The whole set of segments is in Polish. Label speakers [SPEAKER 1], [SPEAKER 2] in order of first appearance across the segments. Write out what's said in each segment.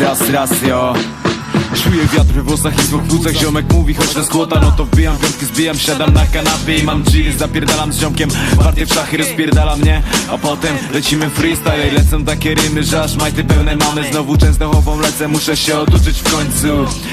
[SPEAKER 1] Raz, raz, jo Czuję wiatr we włosach i w płucach. Ziomek mówi, chodź na skłota, no to wbijam piątki, zbijam Siadam na kanapie i mam jeans Zapierdalam z ziomkiem, partię w szachy rozpierdala mnie A potem lecimy freestyle i lecą takie rymy Że aż majty pełne mamy. Znowu częstochową lecę, muszę się oduczyć w końcu.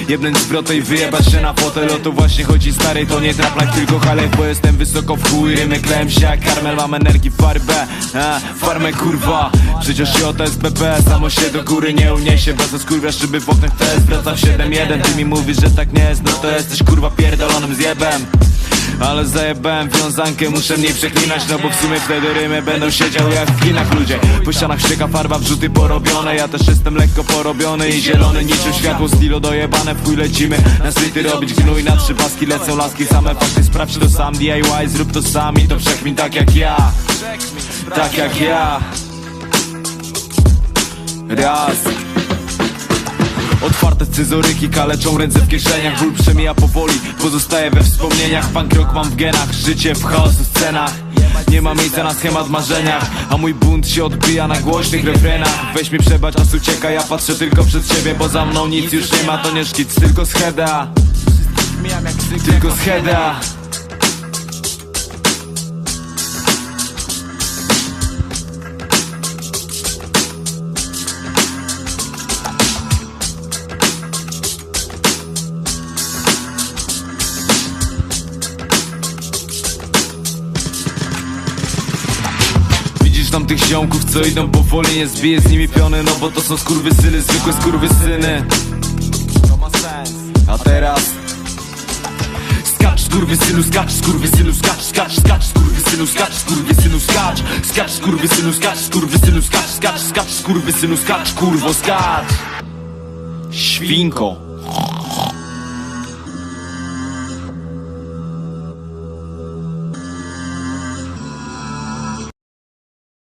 [SPEAKER 1] Jebnąć zwrotę i wyjebać się na fotel O to właśnie chodzi stary, to nie traplak, tylko halef Bo jestem wysoko w chuj, rymy klełem się jak karmel Mam energii farbę, a, farmę kurwa. Przecież się o to SPP, samo się do góry nie uniesie Bez skurwiasz szyby w oknach TS, wracam 7-1 Ty mi mówisz, że tak nie jest, no to jesteś kurwa pierdolonym zjebem. Ale zajebałem wiązankę, muszę mniej przeklinać No bo w sumie wtedy rymy będą siedziały jak w kinach ludzie. Po ścianach ścieka farba, wrzuty porobione Ja też jestem lekko porobiony i zielony niczym światło Stilo dojebane, w chuj lecimy. Na streety robić gnój, na trzy paski lecą laski Same fakty, sprawdź to sam DIY, zrób to sam i to przekmin tak jak ja. Tak jak ja. Raz Otwarte scyzoryki kaleczą ręce w kieszeniach Ból przemija powoli, pozostaje we wspomnieniach. Punk rock mam w genach, życie w chaosu scenach. Nie ma miejsca na schemat w marzeniach A mój bunt się odbija na głośnych refrenach. Weź mi przebacz, czas ucieka, ja patrzę tylko przed siebie Bo za mną nic już nie ma, to nie szkic, tylko scheda Tylko scheda Widzisz tam tych ziomków, co idą powoli Nie zbiję z nimi piony, no bo to są skurwysyny Zwykłe skurwysyny. To ma sens. A teraz Skacz skurwysynu, skacz skurwysynu, skacz, skacz, skacz skurwysynu, skacz skurwysynu, skacz. Skacz skurwysynu, skacz skurwysynu, skacz, skacz, skacz skurwysynu, skacz, kurwo, skacz. Świnko